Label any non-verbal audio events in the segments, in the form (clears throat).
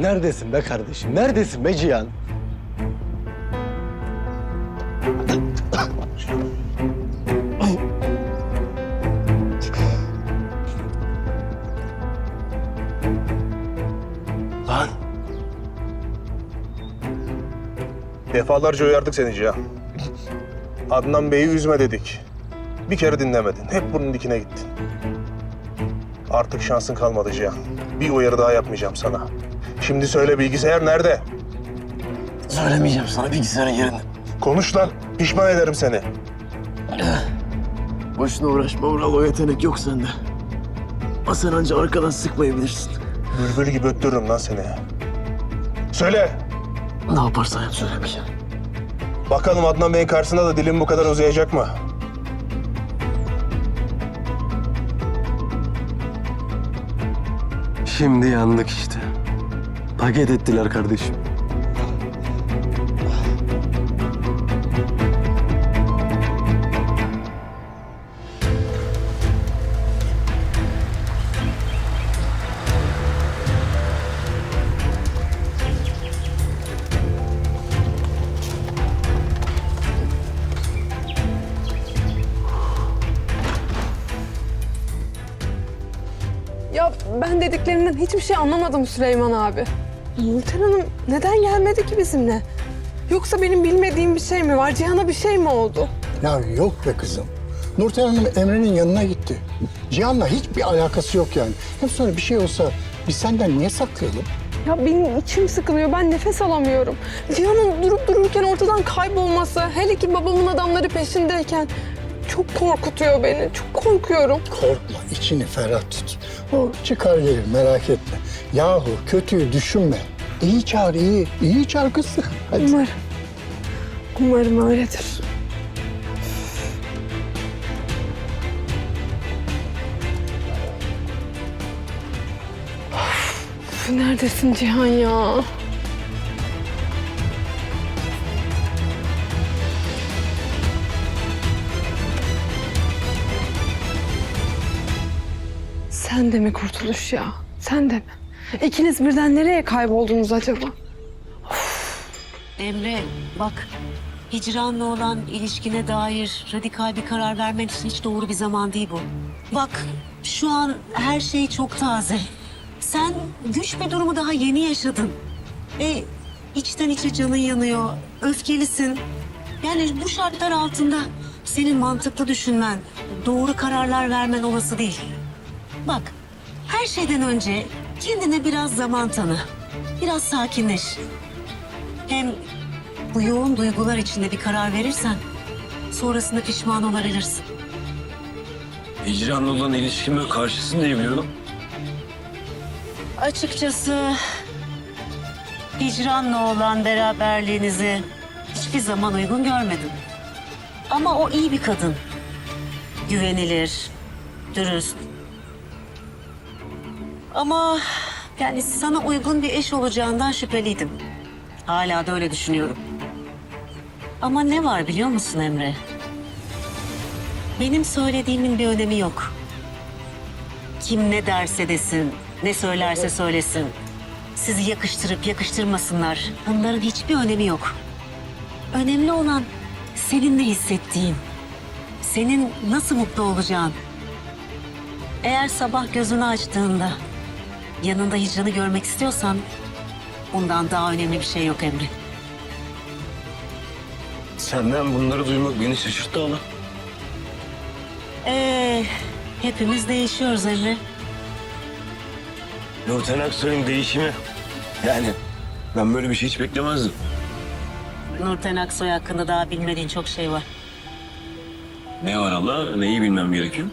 Neredesin be kardeşim? Neredesin be Cihan? Lan Defalarca uyardık seni Cihan. Adnan Bey'i üzme dedik. Bir kere dinlemedin. Hep bunun dikine gittin. Artık şansın kalmadı Cihan. Bir uyarı daha yapmayacağım sana. Şimdi söyle bilgisayar nerede? söylemeyeceğim sana bilgisayarın yerini. Konuş lan. Pişman ederim seni. (clears throat) Boşuna uğraşma Ural o yetenek yok sende. Ama sen anca arkadan sıkmayı bilirsin. Bülbül gibi öttürürüm lan seni. Söyle. Ne yaparsan yap söylemeyeceğim. Bakalım Adnan Bey'in karşısında da dilim bu kadar uzayacak mı? Şimdi yandık işte. Paket ettiler kardeşim. Ben dediklerinden hiçbir şey anlamadım Süleyman abi. Nurten Hanım neden gelmedi ki bizimle? Yoksa benim bilmediğim bir şey mi var? Cihan'a bir şey mi oldu? Ya yok be kızım. Nurten Hanım Emre'nin yanına gitti. Cihan'la hiçbir alakası yok yani. Hem sonra bir şey olsa biz senden niye saklayalım? Ya benim içim sıkılıyor. Ben nefes alamıyorum. Cihan'ın durup dururken ortadan kaybolması, hele ki babamın adamları peşindeyken çok korkutuyor beni. Çok korkuyorum. Korkma, içini ferah tut. O çıkar gelir merak etme. Yahu kötüyü düşünme. İyi çağır iyi, iyi çağır kızı. Hadi. Umarım. Umarım öyledir. Neredesin Cihan ya? Sen de mi kurtuluş ya? Sen de mi? İkiniz birden nereye kayboldunuz acaba? Emre bak hicranla olan ilişkine dair radikal bir karar vermen için hiç doğru bir zaman değil bu. Bak şu an her şey çok taze. Sen güç bir durumu daha yeni yaşadın. Ve içten içe canın yanıyor, öfkelisin. Yani bu şartlar altında senin mantıklı düşünmen, doğru kararlar vermen olası değil. Bak her şeyden önce kendine biraz zaman tanı. Biraz sakinleş. Hem bu yoğun duygular içinde bir karar verirsen sonrasında pişman olabilirsin. Hicran'la olan ilişkime karşısın diye biliyordum. Açıkçası hicranla olan beraberliğinizi hiçbir zaman uygun görmedim. Ama o iyi bir kadın. Güvenilir, dürüst. Ama yani sana uygun bir eş olacağından şüpheliydim. Hala da öyle düşünüyorum. Ama ne var biliyor musun Emre? Benim söylediğimin bir önemi yok. Kim ne derse desin, ne söylerse söylesin. Sizi yakıştırıp yakıştırmasınlar. Bunların hiçbir önemi yok. Önemli olan senin ne hissettiğin. Senin nasıl mutlu olacağın. Eğer sabah gözünü açtığında yanında hicranı görmek istiyorsan bundan daha önemli bir şey yok Emre. Senden bunları duymak beni şaşırttı ama. Ee, hepimiz değişiyoruz Emre. Nurten Aksoy'un değişimi. Yani ben böyle bir şey hiç beklemezdim. Nurten Aksoy hakkında daha bilmediğin çok şey var. Ne var Allah? Neyi bilmem gerekiyor?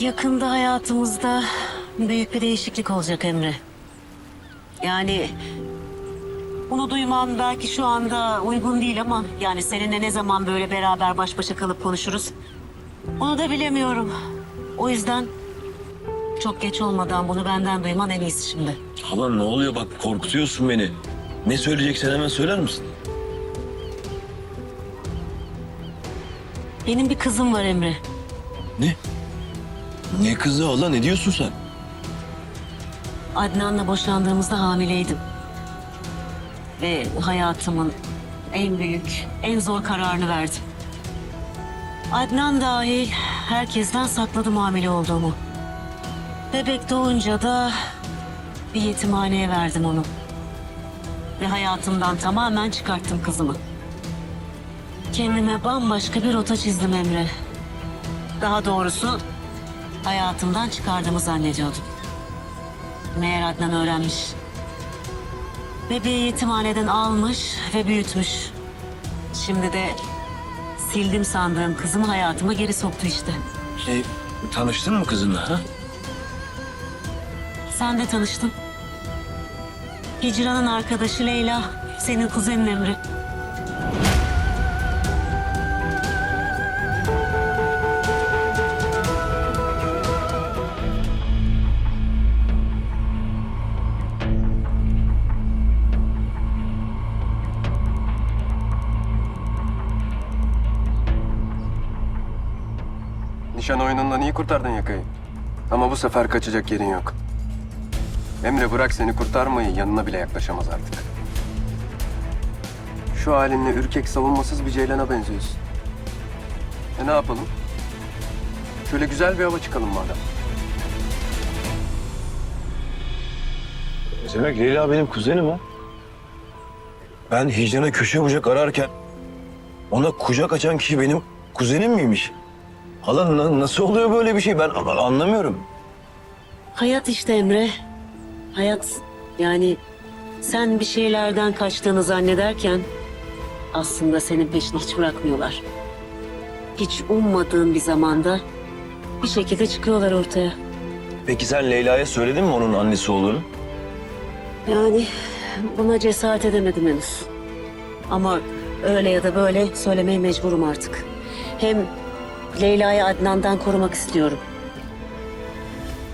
Yakında hayatımızda büyük bir değişiklik olacak Emre. Yani bunu duyman belki şu anda uygun değil ama yani seninle ne zaman böyle beraber baş başa kalıp konuşuruz. Onu da bilemiyorum. O yüzden çok geç olmadan bunu benden duyman en iyisi şimdi. Hala ne oluyor bak korkutuyorsun beni. Ne söyleyeceksen hemen söyler misin? Benim bir kızım var Emre. Ne? Ne kızı hala ne diyorsun sen? Adnan'la boşandığımızda hamileydim. Ve hayatımın en büyük, en zor kararını verdim. Adnan dahil herkesten sakladım hamile olduğumu. Bebek doğunca da bir yetimhaneye verdim onu. Ve hayatımdan tamamen çıkarttım kızımı. Kendime bambaşka bir rota çizdim Emre. Daha doğrusu hayatımdan çıkardığımı zannediyordum. Meğer Adnan öğrenmiş. Bebeği yetimhaneden almış ve büyütmüş. Şimdi de sildim sandığım kızımı hayatıma geri soktu işte. E, tanıştın mı kızınla ha? Sen de tanıştın. Hicran'ın arkadaşı Leyla, senin kuzenin Emre. Nişan oyunundan iyi kurtardın yakayı. Ama bu sefer kaçacak yerin yok. Emre bırak seni kurtarmayı yanına bile yaklaşamaz artık. Şu halinle ürkek savunmasız bir ceylana benziyorsun. E ne yapalım? Şöyle güzel bir hava çıkalım madem. Demek Leyla benim kuzenim ha. Ben Hicran'a köşe bucak ararken ona kucak açan kişi benim kuzenim miymiş? Hala na- nasıl oluyor böyle bir şey ben a- anlamıyorum. Hayat işte Emre. Hayat yani sen bir şeylerden kaçtığını zannederken aslında senin peşini hiç bırakmıyorlar. Hiç ummadığın bir zamanda bir şekilde çıkıyorlar ortaya. Peki sen Leyla'ya söyledin mi onun annesi olduğunu? Yani buna cesaret edemedim henüz. Ama öyle ya da böyle söylemeye mecburum artık. Hem Leyla'yı Adnan'dan korumak istiyorum.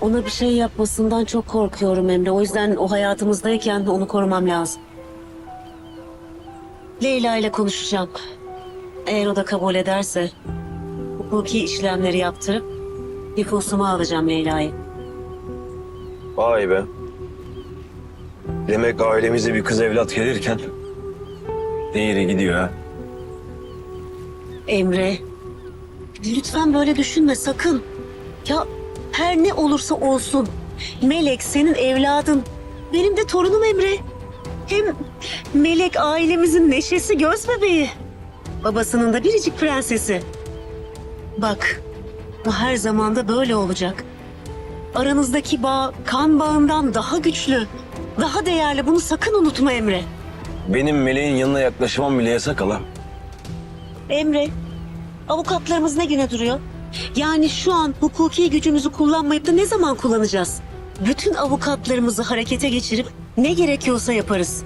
Ona bir şey yapmasından çok korkuyorum Emre. O yüzden o hayatımızdayken onu korumam lazım. Leyla ile konuşacağım. Eğer o da kabul ederse hukuki işlemleri yaptırıp nüfusuma alacağım Leyla'yı. Vay be. Demek ailemize bir kız evlat gelirken değeri gidiyor ha. Emre, lütfen böyle düşünme sakın. Ya her ne olursa olsun Melek senin evladın. Benim de torunum Emre. Hem Melek ailemizin neşesi göz bebeği. Babasının da biricik prensesi. Bak, bu her zaman da böyle olacak. Aranızdaki bağ kan bağından daha güçlü, daha değerli. Bunu sakın unutma Emre. Benim meleğin yanına yaklaşmam bile yasak hala. Emre, avukatlarımız ne güne duruyor? Yani şu an hukuki gücümüzü kullanmayıp da ne zaman kullanacağız? Bütün avukatlarımızı harekete geçirip ne gerekiyorsa yaparız.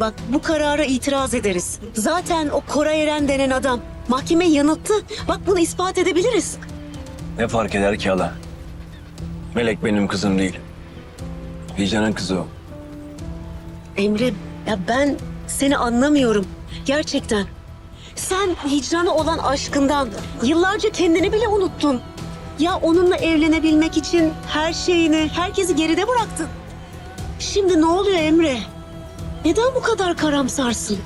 Bak bu karara itiraz ederiz. Zaten o Koray Eren denen adam mahkeme yanılttı. Bak bunu ispat edebiliriz. Ne fark eder ki hala? Melek benim kızım değil. Hicran'ın kızı o. Emre, ya ben seni anlamıyorum. Gerçekten. Sen hicrana olan aşkından yıllarca kendini bile unuttun. Ya onunla evlenebilmek için her şeyini, herkesi geride bıraktın. Şimdi ne oluyor Emre? Neden bu kadar karamsarsın?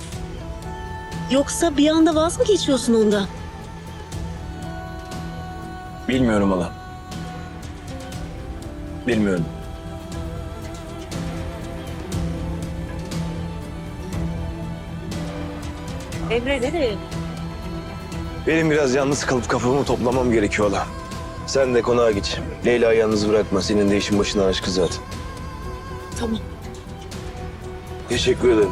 Yoksa bir anda vaz mı geçiyorsun ondan? Bilmiyorum hala. Bilmiyorum. Emre nereye? Benim biraz yalnız kalıp kafamı toplamam gerekiyor hala. Sen de konağa git. Leyla'yı yalnız bırakma. Senin de işin başına aşkı zaten. Tamam. Teşekkür ederim.